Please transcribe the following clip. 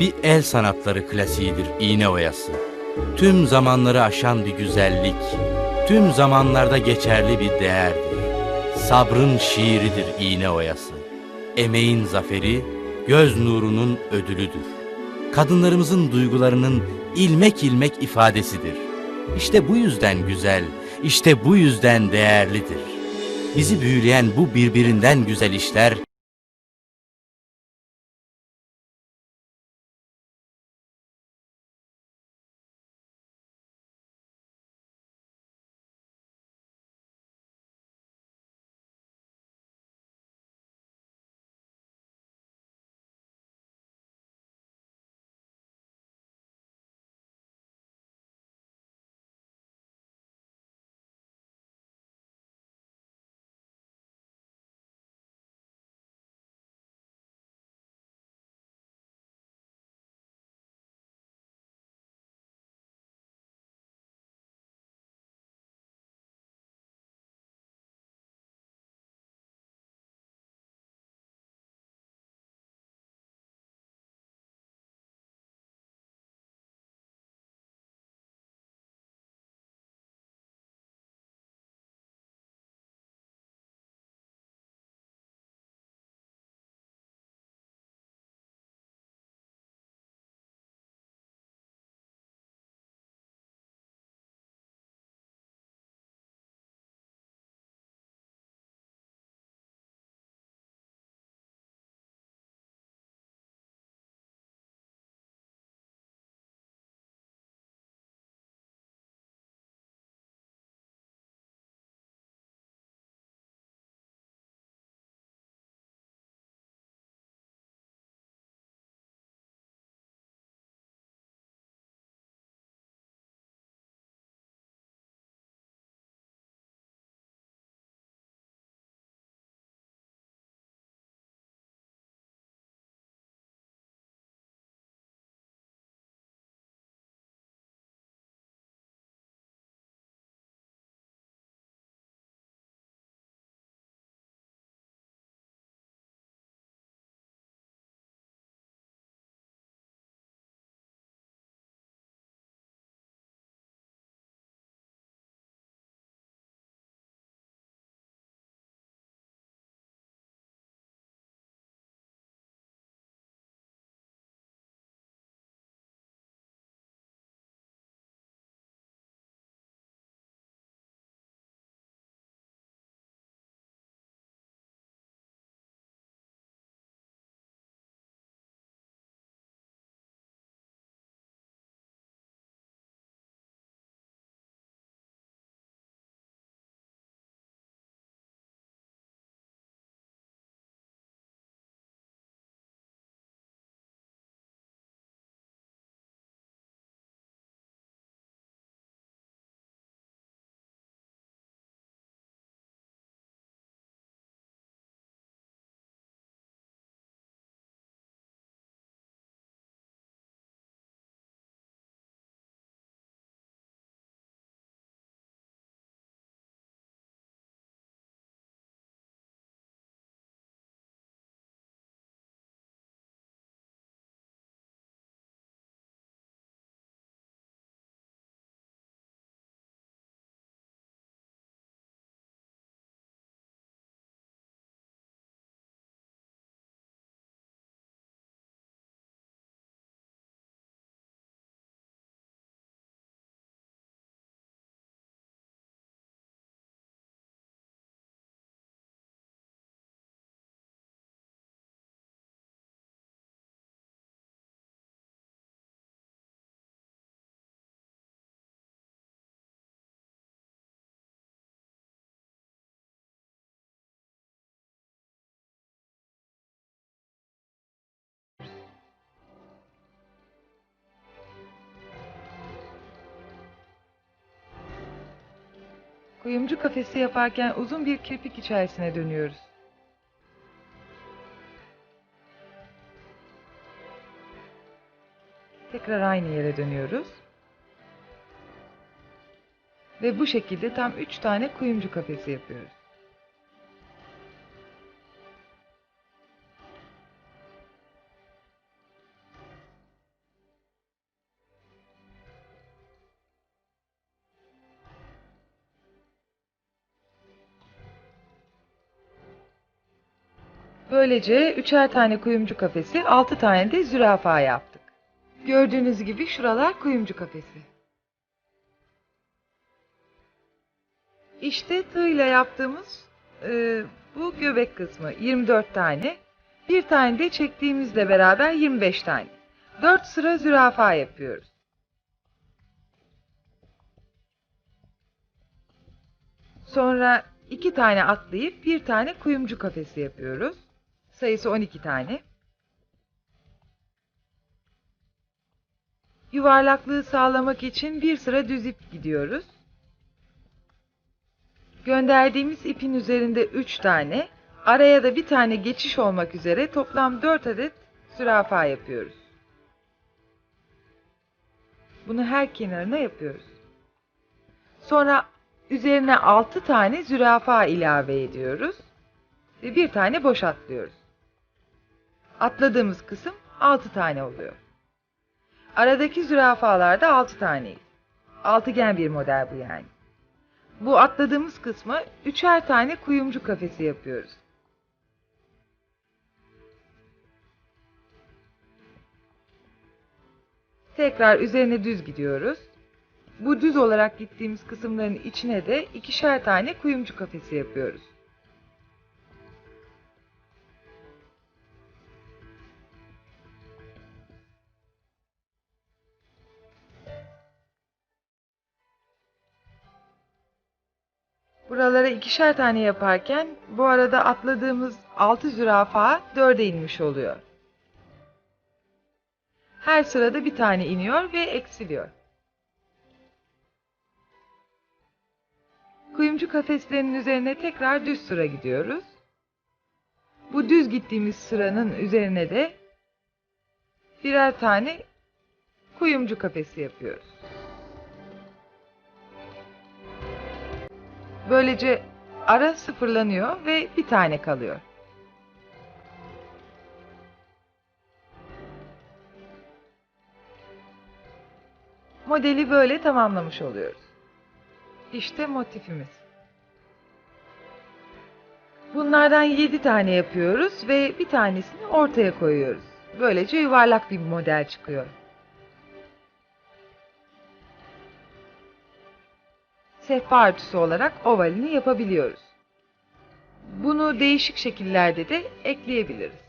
Bir el sanatları klasiğidir iğne oyası. Tüm zamanları aşan bir güzellik, tüm zamanlarda geçerli bir değerdir. Sabrın şiiridir iğne oyası. Emeğin zaferi, göz nurunun ödülüdür. Kadınlarımızın duygularının ilmek ilmek ifadesidir. İşte bu yüzden güzel, işte bu yüzden değerlidir. Bizi büyüleyen bu birbirinden güzel işler Kuyumcu kafesi yaparken uzun bir kirpik içerisine dönüyoruz. Tekrar aynı yere dönüyoruz. Ve bu şekilde tam 3 tane kuyumcu kafesi yapıyoruz. Böylece üçer tane kuyumcu kafesi, altı tane de zürafa yaptık. Gördüğünüz gibi şuralar kuyumcu kafesi. İşte tığ ile yaptığımız e, bu göbek kısmı 24 tane. Bir tane de çektiğimizle beraber 25 tane. 4 sıra zürafa yapıyoruz. Sonra iki tane atlayıp bir tane kuyumcu kafesi yapıyoruz. Sayısı 12 tane. Yuvarlaklığı sağlamak için bir sıra düz ip gidiyoruz. Gönderdiğimiz ipin üzerinde 3 tane, araya da bir tane geçiş olmak üzere toplam 4 adet zürafa yapıyoruz. Bunu her kenarına yapıyoruz. Sonra üzerine 6 tane zürafa ilave ediyoruz ve bir tane boş atlıyoruz. Atladığımız kısım 6 tane oluyor. Aradaki zürafalar da 6 taneydi. Altıgen bir model bu yani. Bu atladığımız kısma üçer tane kuyumcu kafesi yapıyoruz. Tekrar üzerine düz gidiyoruz. Bu düz olarak gittiğimiz kısımların içine de ikişer tane kuyumcu kafesi yapıyoruz. Buralara ikişer tane yaparken bu arada atladığımız 6 zürafa 4'e inmiş oluyor. Her sırada bir tane iniyor ve eksiliyor. Kuyumcu kafeslerinin üzerine tekrar düz sıra gidiyoruz. Bu düz gittiğimiz sıranın üzerine de birer tane kuyumcu kafesi yapıyoruz. Böylece ara sıfırlanıyor ve bir tane kalıyor. Modeli böyle tamamlamış oluyoruz. İşte motifimiz. Bunlardan 7 tane yapıyoruz ve bir tanesini ortaya koyuyoruz. Böylece yuvarlak bir model çıkıyor. Sehpa örtüsü olarak ovalini yapabiliyoruz. Bunu değişik şekillerde de ekleyebiliriz.